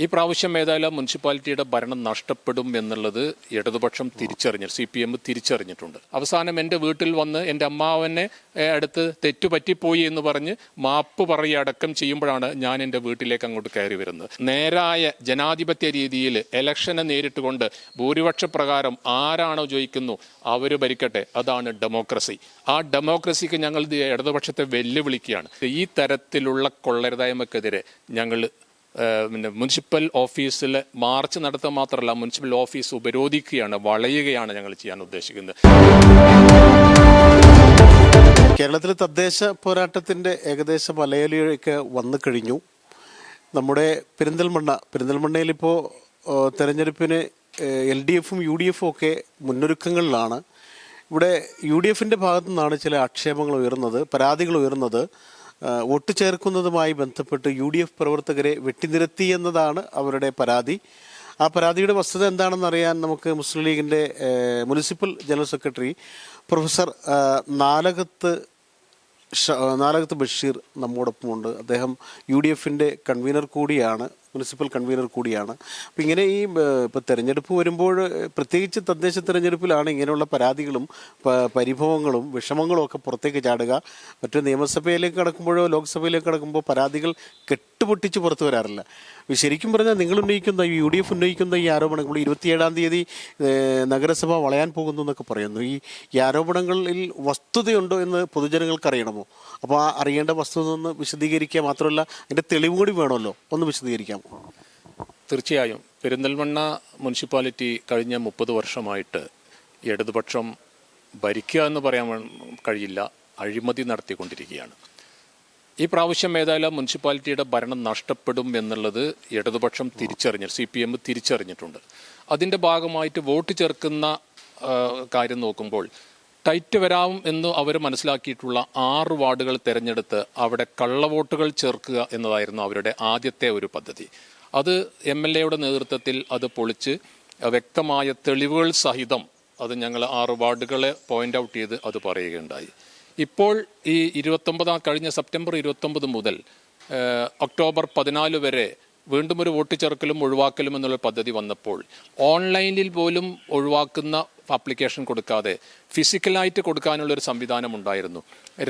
ഈ പ്രാവശ്യം ഏതായാലും മുനിസിപ്പാലിറ്റിയുടെ ഭരണം നഷ്ടപ്പെടും എന്നുള്ളത് ഇടതുപക്ഷം തിരിച്ചറിഞ്ഞു സി പി എം തിരിച്ചറിഞ്ഞിട്ടുണ്ട്. അവസാനം എന്റെ വീട്ടിൽ വന്ന് എന്റെ അമ്മാവനെ അടുത്ത് തെറ്റു പറ്റിപ്പോയി എന്ന് പറഞ്ഞ് മാപ്പ് പറയുക അടക്കം ചെയ്യുമ്പോഴാണ് ഞാൻ എന്റെ വീട്ടിലേക്ക് അങ്ങോട്ട് കയറി വരുന്നത്. നേരായ ജനാധിപത്യ രീതിയിൽ ഇലക്ഷനെ നേരിട്ടുകൊണ്ട് ഭൂരിപക്ഷ പ്രകാരം ആരാണോ ജയിക്കുന്നു അവർ ഭരിക്കട്ടെ അതാണ് ഡെമോക്രസി. ആ ഡെമോക്രസിക്ക് ഞങ്ങൾ ഇടതുപക്ഷത്തെ വെല്ലുവിളിക്കുകയാണ്. ഈ തരത്തിലുള്ള കൊള്ളരുതായ്മക്കെതിരെ ഞങ്ങൾ പിന്നെ മുനിസിപ്പൽ ഓഫീസിൽ മാർച്ച് നടത്തുക മാത്രമല്ല മുനിസിപ്പൽ ഓഫീസ് ഉപരോധിക്കുകയാണ് വളയുകയാണ് ഞങ്ങൾ ചെയ്യാൻ ഉദ്ദേശിക്കുന്നത്. കേരളത്തിൽ തദ്ദേശ പോരാട്ടത്തിന്റെ ഏകദേശം വലയലിയൊക്കെ വന്നു കഴിഞ്ഞു. നമ്മുടെ പെരിന്തൽമണ്ണ പെരിന്തൽമണ്ണയിൽ ഇപ്പോൾ തെരഞ്ഞെടുപ്പിന് എൽ ഡി എഫും യു ഡി എഫും ഒക്കെ മുന്നൊരുക്കങ്ങളിലാണ്. ഇവിടെ യു ഡി എഫിന്റെ ഭാഗത്തു നിന്നാണ് ചില ആക്ഷേപങ്ങൾ ഉയർന്നത് പരാതികൾ ഉയർന്നത്. ആ, വോട്ട് ചേർക്കുന്നതുമായി ബന്ധപ്പെട്ട് യു ഡി എഫ് പ്രവർത്തകരെ വെട്ടിനിരത്തി എന്നതാണ് അവരുടെ പരാതി. ആ പരാതിയുടെ വസ്തുത എന്താണെന്ന് അറിയാൻ നമുക്ക് മുസ്ലിം ലീഗിന്റെ municipal general secretary professor Nalakath Nalakath Basheer നമ്മോടൊപ്പമുണ്ട്. അദ്ദേഹം യു ഡി എഫിന്റെ കൺവീനർ കൂടിയാണ്. മുനിസിപ്പൽ കൺവീനർ കൂടിയാണ്. അപ്പം ഇങ്ങനെ ഈ ഇപ്പോൾ തെരഞ്ഞെടുപ്പ് വരുമ്പോൾ പ്രത്യേകിച്ച് തദ്ദേശ തെരഞ്ഞെടുപ്പിലാണ് ഇങ്ങനെയുള്ള പരാതികളും പരിഭവങ്ങളും വിഷമങ്ങളും ഒക്കെ പുറത്തേക്ക് ചാടുക. മറ്റു നിയമസഭയിലേക്ക് കടക്കുമ്പോഴോ ലോക്സഭയിലേക്ക് കടക്കുമ്പോൾ പരാതികൾ കെട്ടുപൊട്ടിച്ച് പുറത്തു വരാറില്ല. ശരിക്കും പറഞ്ഞാൽ നിങ്ങൾ ഉന്നയിക്കുന്ന യു ഡി എഫ് ഉന്നയിക്കുന്ന ഈ ആരോപണങ്ങൾ ഇരുപത്തിയേഴാം തീയതി നഗരസഭ വളയാൻ പോകുന്നു എന്നൊക്കെ പറയുന്നു. ഈ ഈ ആരോപണങ്ങളിൽ വസ്തുതയുണ്ടോ എന്ന് പൊതുജനങ്ങൾക്ക് അറിയണമോ? അപ്പോൾ ആ അറിയേണ്ട വസ്തുത ഒന്ന് വിശദീകരിക്കുക മാത്രമല്ല അതിന്റെ തെളിവ് കൂടി വേണമല്ലോ. ഒന്ന് വിശദീകരിക്കാമോ തീർച്ചയായും. പെരിന്തൽമണ്ണ മുനിസിപ്പാലിറ്റി കഴിഞ്ഞ മുപ്പത് വർഷമായിട്ട് ഇടതുപക്ഷം ഭരിക്കുക എന്ന് പറയാൻ കഴിയില്ല അഴിമതി നടത്തിക്കൊണ്ടിരിക്കുകയാണ്. ഈ പ്രാവശ്യം ഏതായാലും മുനിസിപ്പാലിറ്റിയുടെ ഭരണം നഷ്ടപ്പെടും എന്നുള്ളത് ഇടതുപക്ഷം തിരിച്ചറിഞ്ഞു സി പി എം തിരിച്ചറിഞ്ഞിട്ടുണ്ട്. അതിന്റെ ഭാഗമായിട്ട് വോട്ട് ചേർക്കുന്ന കാര്യം നോക്കുമ്പോൾ ടൈറ്റ് വരാവും എന്ന് അവർ മനസ്സിലാക്കിയിട്ടുള്ള ആറ് വാർഡുകൾ തിരഞ്ഞെടുത്ത് അവിടെ കള്ളവോട്ടുകൾ ചേർക്കുക എന്നതായിരുന്നു അവരുടെ ആദ്യത്തെ ഒരു പദ്ധതി. അത് എം എൽ എയുടെ നേതൃത്വത്തിൽ അത് പൊളിച്ച് വ്യക്തമായ തെളിവുകൾ സഹിതം അത് ഞങ്ങൾ ആറ് വാർഡുകളെ പോയിന്റ് ഔട്ട് ചെയ്ത് അത് പറയുകയുണ്ടായി. ഇപ്പോൾ ഈ ഇരുപത്തൊമ്പതാം കഴിഞ്ഞ സെപ്റ്റംബർ ഇരുപത്തൊമ്പത് മുതൽ ഒക്ടോബർ പതിനാല് വരെ വീണ്ടും ഒരു വോട്ട് ചേർക്കലും ഒഴിവാക്കലും എന്നുള്ള പദ്ധതി വന്നപ്പോൾ ഓൺലൈനിൽ പോലും ഒഴിവാക്കുന്ന ആപ്ലിക്കേഷൻ കൊടുക്കാതെ ഫിസിക്കലായിട്ട് കൊടുക്കാനുള്ള ഒരു സംവിധാനം ഉണ്ടായിരുന്നു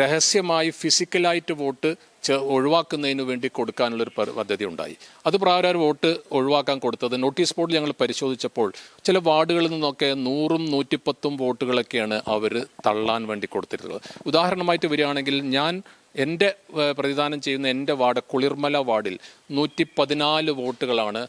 രഹസ്യമായി ഫിസിക്കലായിട്ട് വോട്ട് ഒഴിവാക്കുന്നതിന് വേണ്ടി കൊടുക്കാനുള്ള ഒരു പദ്ധതി ഉണ്ടായി അത് പ്രാരം വോട്ട് ഒഴിവാക്കാൻ കൊടുത്തത് നോട്ടീസ് ബോർഡിൽ ഞങ്ങൾ പരിശോധിച്ചപ്പോൾ ചില വാർഡുകളിൽ നിന്നൊക്കെ നൂറും നൂറ്റിപ്പത്തും വോട്ടുകളൊക്കെയാണ് അവർ തള്ളാൻ വേണ്ടി കൊടുത്തിട്ടുള്ളത്. ഉദാഹരണമായിട്ട് വരികയാണെങ്കിൽ ഞാൻ എന്റെ പ്രതിദാനം ചെയ്യുന്ന എന്റെ വാർഡ് കുളിർമല വാർഡിൽ നൂറ്റി പതിനാല് വോട്ടുകളാണ്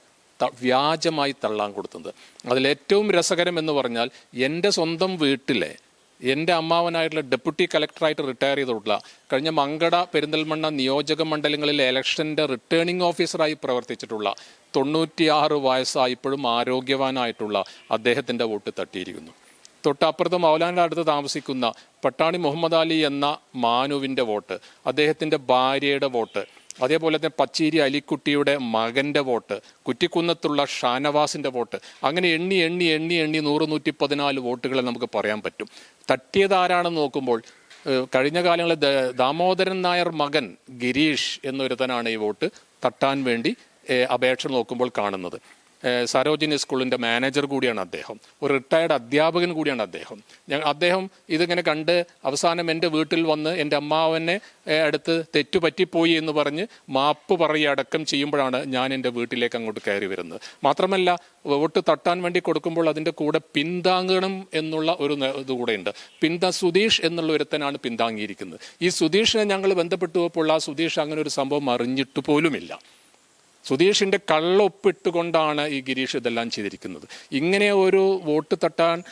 വ്യാജമായി തള്ളാൻ കൊടുത്തത്. അതിലേറ്റവും രസകരം എന്ന് പറഞ്ഞാൽ എന്റെ സ്വന്തം വീട്ടിലെ എന്റെ അമ്മാവനായിട്ടുള്ള ഡെപ്യൂട്ടി കളക്ടറായിട്ട് റിട്ടയർ ചെയ്തിട്ടുള്ള കഴിഞ്ഞ മങ്കട പെരിന്തൽമണ്ണ നിയോജക മണ്ഡലങ്ങളിലെ ഇലക്ഷന്റെ റിട്ടേണിംഗ് ഓഫീസറായി പ്രവർത്തിച്ചിട്ടുള്ള തൊണ്ണൂറ്റിയാറ് വയസ്സായി ഇപ്പോഴും ആരോഗ്യവാനായിട്ടുള്ള അദ്ദേഹത്തിന്റെ വോട്ട് തട്ടിയിരിക്കുന്നു. തൊട്ടപ്പുറത്ത് മൗലാനയുടെ അടുത്ത് താമസിക്കുന്ന പട്ടാണി മുഹമ്മദ് അലി എന്ന മാനുവിന്റെ വോട്ട് അദ്ദേഹത്തിന്റെ ഭാര്യയുടെ വോട്ട് അതേപോലെ തന്നെ പച്ചീരി അലിക്കുട്ടിയുടെ മകന്റെ വോട്ട് കുറ്റിക്കുന്നത്തുള്ള ഷാനവാസിന്റെ വോട്ട് അങ്ങനെ എണ്ണി എണ്ണി എണ്ണി എണ്ണി നൂറ് നൂറ്റി പതിനാല് വോട്ടുകളെ നമുക്ക് പറയാൻ പറ്റും. തട്ടിയത് ആരാണെന്ന് നോക്കുമ്പോൾ കഴിഞ്ഞ കാലങ്ങളിൽ ദാമോദരൻ നായർ മകൻ ഗിരീഷ് എന്നൊരുത്തനാണ് ഈ വോട്ട് തട്ടാൻ വേണ്ടി അപേക്ഷ നോക്കുമ്പോൾ കാണുന്നത്. സരോജിനി സ്കൂളിന്റെ മാനേജർ കൂടിയാണ് അദ്ദേഹം. ഒരു റിട്ടയർഡ് അധ്യാപകൻ കൂടിയാണ് അദ്ദേഹം. അദ്ദേഹം ഇതിങ്ങനെ കണ്ട് അവസാനം എന്റെ വീട്ടിൽ വന്ന് എന്റെ അമ്മാവനെ അടുത്ത് തെറ്റുപറ്റിപ്പോയി എന്ന് പറഞ്ഞ് മാപ്പ് പറയുക ചെയ്യുമ്പോഴാണ് ഞാൻ എന്റെ വീട്ടിലേക്ക് അങ്ങോട്ട് കയറി വരുന്നത്. മാത്രമല്ല വോട്ട് തട്ടാൻ വേണ്ടി കൊടുക്കുമ്പോൾ അതിന്റെ കൂടെ പിന്താങ്ങണം എന്നുള്ള ഒരു ഇത് കൂടെയുണ്ട്. പിന്താ സുധീഷ് എന്നുള്ള ഒരുത്തനാണ് പിന്താങ്ങിയിരിക്കുന്നത്. ഈ സുധീഷിനെ ഞങ്ങൾ ബന്ധപ്പെട്ടു പോയപ്പോൾ ആ സുധീഷ് അങ്ങനെ ഒരു സംഭവം അറിഞ്ഞിട്ട് പോലുമില്ല. സുധീഷിന്റെ കള്ളൊപ്പിട്ടുകൊണ്ടാണ് ഈ ഗിരീഷ് ഇതെല്ലാം ചെയ്തിരിക്കുന്നത്. ഇങ്ങനെ ഒരു വോട്ട് തട്ടാൻ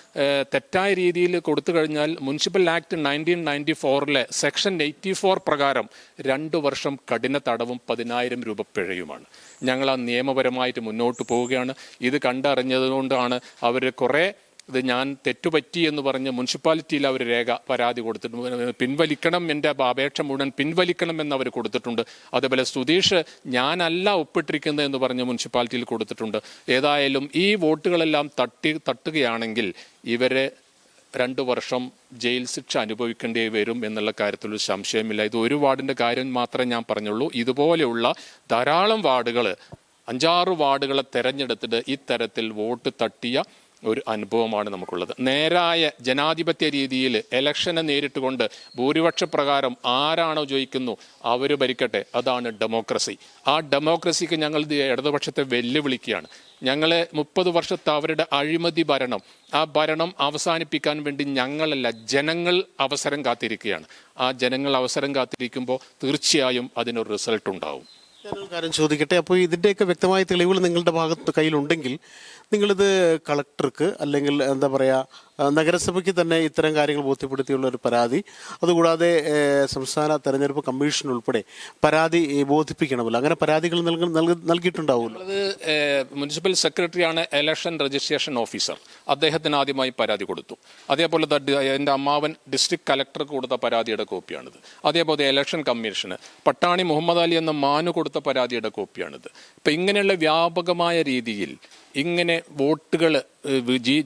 തെറ്റായ രീതിയിൽ കൊടുത്തു കഴിഞ്ഞാൽ മുനിസിപ്പൽ ആക്ട് നയന്റീൻ നയന്റി ഫോറിലെ സെക്ഷൻ എയ്റ്റി ഫോർ പ്രകാരം രണ്ടു വർഷം കഠിന തടവും പതിനായിരം രൂപ പിഴയുമാണ്. ഞങ്ങൾ ആ നിയമപരമായിട്ട് മുന്നോട്ട് പോവുകയാണ്. ഇത് കണ്ടറിഞ്ഞതുകൊണ്ടാണ് അവർ കുറേ ഇത് ഞാൻ തെറ്റുപറ്റി എന്ന് പറഞ്ഞ് മുനിസിപ്പാലിറ്റിയിൽ അവർ രേഖ പരാതി കൊടുത്തിട്ടുണ്ട്. പിൻവലിക്കണം എന്റെ അപേക്ഷ മുഴുവൻ പിൻവലിക്കണം എന്ന് അവർ കൊടുത്തിട്ടുണ്ട്. അതേപോലെ സുധീഷ് ഞാനല്ല ഒപ്പിട്ടിരിക്കുന്നത് എന്ന് പറഞ്ഞ് മുനിസിപ്പാലിറ്റിയിൽ കൊടുത്തിട്ടുണ്ട്. ഏതായാലും ഈ വോട്ടുകളെല്ലാം തട്ടി തട്ടുകയാണെങ്കിൽ ഇവരെ രണ്ടു വർഷം ജയിൽ ശിക്ഷ അനുഭവിക്കേണ്ടി വരും എന്നുള്ള കാര്യത്തിൽ ഒരു സംശയമില്ല. ഇത് ഒരു വാർഡിന്റെ കാര്യം മാത്രമേ ഞാൻ പറഞ്ഞുള്ളൂ. ഇതുപോലെയുള്ള ധാരാളം വാർഡുകൾ അഞ്ചാറ് വാർഡുകളെ തെരഞ്ഞെടുത്തിട്ട് ഇത്തരത്തിൽ വോട്ട് തട്ടിയ ഒരു അനുഭവമാണ് നമുക്കുള്ളത്. നേരായ ജനാധിപത്യ രീതിയിൽ ഇലക്ഷനെ നേരിട്ടുകൊണ്ട് ഭൂരിപക്ഷ പ്രകാരം ആരാണോ ജയിക്കുന്നു അവർ ഭരിക്കട്ടെ. അതാണ് ഡെമോക്രസി ആ ഡെമോക്രസിക്ക് ഞങ്ങൾ ഇടതുപക്ഷത്തെ വെല്ലുവിളിക്കുകയാണ്. ഞങ്ങളെ മുപ്പത് വർഷത്തെ അവരുടെ അഴിമതി ഭരണം ആ ഭരണം അവസാനിപ്പിക്കാൻ വേണ്ടി ഞങ്ങളല്ല ജനങ്ങൾ അവസരം കാത്തിരിക്കുകയാണ്. ആ ജനങ്ങൾ അവസരം കാത്തിരിക്കുമ്പോൾ തീർച്ചയായും അതിനൊരു റിസൾട്ട് ഉണ്ടാവും. കാര്യം ചോദിക്കട്ടെ? അപ്പോൾ ഇതിന്റെയൊക്കെ വ്യക്തമായ തെളിവുകൾ നിങ്ങളുടെ ഭാഗത്ത് കയ്യിലുണ്ടെങ്കിൽ നിങ്ങളിത് കളക്ടർക്ക് അല്ലെങ്കിൽ എന്താ പറയുക നഗരസഭയ്ക്ക് തന്നെ ഇത്തരം കാര്യങ്ങൾ ബോധ്യപ്പെടുത്തിയുള്ള ഒരു പരാതി. അതുകൂടാതെ സംസ്ഥാന തെരഞ്ഞെടുപ്പ് കമ്മീഷൻ ഉൾപ്പെടെ പരാതി ബോധിപ്പിക്കണമല്ലോ. അങ്ങനെ പരാതികൾ നൽകി നൽകി- നൽകിയിട്ടുണ്ടാവുമല്ലോ. അത് മുനിസിപ്പൽ സെക്രട്ടറിയാണ് ഇലക്ഷൻ രജിസ്ട്രേഷൻ ഓഫീസർ. അദ്ദേഹത്തിന് ആദ്യമായി പരാതി കൊടുത്തു. അതേപോലെ എന്റെ അമ്മാവൻ ഡിസ്ട്രിക്ട് കലക്ടർക്ക് കൊടുത്ത പരാതിയുടെ കോപ്പിയാണിത്. അതേപോലെ ഇലക്ഷൻ കമ്മീഷന് പട്ടാണി മുഹമ്മദ് അലി എന്ന മാനു കൊടുത്ത പരാതിയുടെ കോപ്പിയാണിത്. ഇപ്പം ഇങ്ങനെയുള്ള വ്യാപകമായ രീതിയിൽ ഇങ്ങനെ വോട്ടുകൾ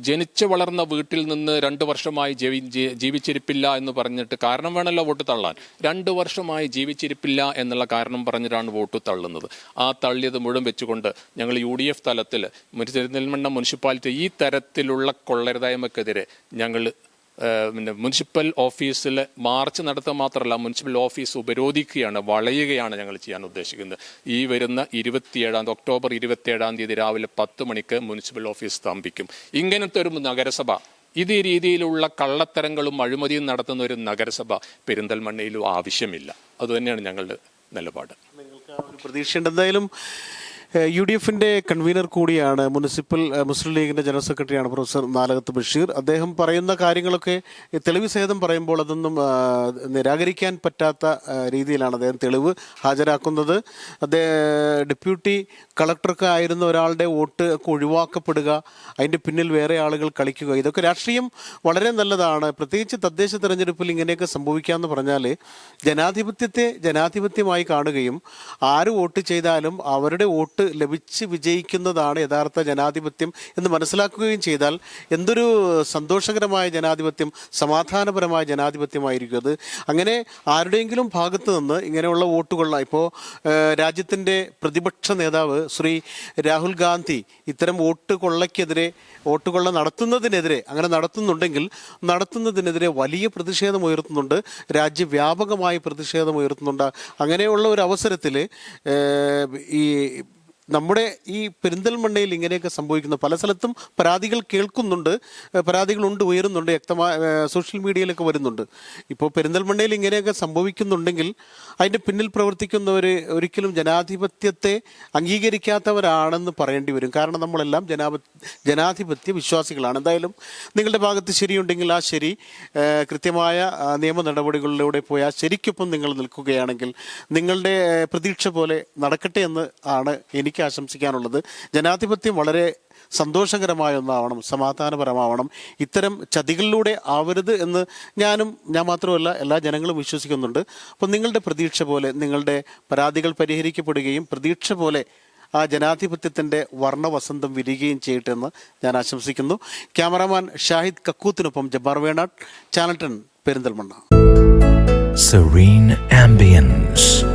ജനിച്ചു വളർന്ന വീട്ടിൽ നിന്ന് രണ്ട് വർഷമായി ജീവി ജീവിച്ചിരിപ്പില്ല എന്ന് പറഞ്ഞിട്ട് കാരണം വേണമല്ലോ വോട്ട് തള്ളാൻ. രണ്ട് വർഷമായി ജീവിച്ചിരിപ്പില്ല എന്നുള്ള കാരണം പറഞ്ഞിട്ടാണ് വോട്ട് തള്ളുന്നത്. ആ തള്ളിയത് മുഴുവൻ വെച്ചുകൊണ്ട് ഞങ്ങൾ യു ഡി എഫ് തലത്തിൽ തിരുനെൽമണ്ണ മുനിസിപ്പാലിറ്റി ഈ തരത്തിലുള്ള കൊള്ളരുതായ്മക്കെതിരെ ഞങ്ങൾ പിന്നെ മുനിസിപ്പൽ ഓഫീസിൽ മാർച്ച് നടത്തുക മാത്രമല്ല മുനിസിപ്പൽ ഓഫീസ് ഉപരോധിക്കുകയാണ് വളയുകയാണ് ഞങ്ങൾ ചെയ്യാൻ ഉദ്ദേശിക്കുന്നത്. ഈ വരുന്ന ഇരുപത്തിയേഴാം ഒക്ടോബർ ഇരുപത്തിയേഴാം തീയതി രാവിലെ പത്ത് മണിക്ക് മുനിസിപ്പൽ ഓഫീസ് സ്തംഭിക്കും. ഇങ്ങനത്തെ ഒരു നഗരസഭ ഇത് രീതിയിലുള്ള കള്ളത്തരങ്ങളും അഴിമതിയും നടത്തുന്ന ഒരു നഗരസഭ പെരിന്തൽമണ്ണയിലും ആവശ്യമില്ല. അതുതന്നെയാണ് ഞങ്ങളുടെ നിലപാട്. നിങ്ങൾക്ക് പ്രതീക്ഷയുണ്ട്. എന്തായാലും യു ഡി എഫിന്റെ കൺവീനർ കൂടിയാണ് മുനിസിപ്പൽ മുസ്ലിം ലീഗിന്റെ ജനറൽ സെക്രട്ടറിയാണ് പ്രൊഫസർ നാലകത്ത് ബഷീർ. അദ്ദേഹം പറയുന്ന കാര്യങ്ങളൊക്കെ തെളിവ് സഹിതം പറയുമ്പോൾ അതൊന്നും നിരാകരിക്കാൻ പറ്റാത്ത രീതിയിലാണ് അദ്ദേഹം തെളിവ് ഹാജരാക്കുന്നത്. അദ്ദേഹം ഡെപ്യൂട്ടി കളക്ടർക്ക് ആയിരുന്ന ഒരാളുടെ വോട്ട് ഒക്കെ ഒഴിവാക്കപ്പെടുക അതിന്റെ പിന്നിൽ വേറെ ആളുകൾ കളിക്കുക ഇതൊക്കെ രാഷ്ട്രീയം വളരെ നല്ലതാണ്. പ്രത്യേകിച്ച് തദ്ദേശ തെരഞ്ഞെടുപ്പിൽ ഇങ്ങനെയൊക്കെ സംഭവിക്കാമെന്ന് പറഞ്ഞാൽ ജനാധിപത്യത്തെ ജനാധിപത്യമായി കാണുകയും ആര് വോട്ട് ചെയ്താലും അവരുടെ വോട്ട് ലഭിച്ച് വിജയിക്കുന്നതാണ് യഥാർത്ഥ ജനാധിപത്യം എന്ന് മനസ്സിലാക്കുകയും ചെയ്താൽ എന്തൊരു സന്തോഷകരമായ ജനാധിപത്യം സമാധാനപരമായ ജനാധിപത്യമായിരിക്കും അത് അങ്ങനെ ആരുടെയെങ്കിലും ഭാഗത്ത് നിന്ന് ഇങ്ങനെയുള്ള വോട്ടുകൾ ഇപ്പോൾ രാജ്യത്തിന്റെ പ്രതിപക്ഷ നേതാവ് ശ്രീ രാഹുൽ ഗാന്ധി ഇത്തരം വോട്ട് കൊള്ളയ്ക്കെതിരെ വോട്ട് കൊള്ള നടത്തുന്നതിനെതിരെ അങ്ങനെ നടത്തുന്നുണ്ടെങ്കിൽ നടത്തുന്നതിനെതിരെ വലിയ പ്രതിഷേധം ഉയർത്തുന്നുണ്ട്. രാജ്യവ്യാപകമായി പ്രതിഷേധം ഉയർത്തുന്നുണ്ട്. അങ്ങനെയുള്ള ഒരു അവസരത്തിൽ ഈ നമ്മുടെ ഈ പെരിന്തൽമണ്ണയിൽ ഇങ്ങനെയൊക്കെ സംഭവിക്കുന്നു പല സ്ഥലത്തും പരാതികൾ കേൾക്കുന്നുണ്ട്. പരാതികളുണ്ട് ഉയരുന്നുണ്ട് വ്യക്തമായ സോഷ്യൽ മീഡിയയിലൊക്കെ വരുന്നുണ്ട്. ഇപ്പോൾ പെരിന്തൽമണ്ണയിൽ ഇങ്ങനെയൊക്കെ സംഭവിക്കുന്നുണ്ടെങ്കിൽ അതിന്റെ പിന്നിൽ പ്രവർത്തിക്കുന്നവർ ഒരിക്കലും ജനാധിപത്യത്തെ അംഗീകരിക്കാത്തവരാണെന്ന് പറയേണ്ടി വരും. കാരണം നമ്മളെല്ലാം ജനാപ ജനാധിപത്യ വിശ്വാസികളാണ്. എന്തായാലും നിങ്ങളുടെ ഭാഗത്ത് ശരിയുണ്ടെങ്കിൽ ആ ശരി കൃത്യമായ നിയമ നടപടികളിലൂടെ പോയി ആ ശരിക്കൊപ്പം നിങ്ങൾ നിൽക്കുകയാണെങ്കിൽ നിങ്ങളുടെ പ്രതീക്ഷ പോലെ നടക്കട്ടെ എന്ന് ആണ് എനിക്ക് ആശംസിക്കാനുള്ളത്. ജനാധിപത്യം വളരെ സന്തോഷകരമായ ഒന്നാവണം സമാധാനപരമാവണം. ഇത്തരം ചതികളിലൂടെ ആവരുത് എന്ന് ഞാനും ഞാൻ മാത്രമല്ല എല്ലാ ജനങ്ങളും വിശ്വസിക്കുന്നുണ്ട്. അപ്പോൾ നിങ്ങളുടെ പ്രതീക്ഷ പോലെ നിങ്ങളുടെ പരാതികൾ പരിഹരിക്കപ്പെടുകയും പ്രതീക്ഷ പോലെ ആ ജനാധിപത്യത്തിന്റെ വർണവസന്തം വിരിയുകയും ചെയ്യട്ടെ എന്ന് ഞാൻ ആശംസിക്കുന്നു. Cameraman Shahid കക്കൂത്തിനൊപ്പം Jabbar Venad channel ten Perinthalmanna. Serene ambience,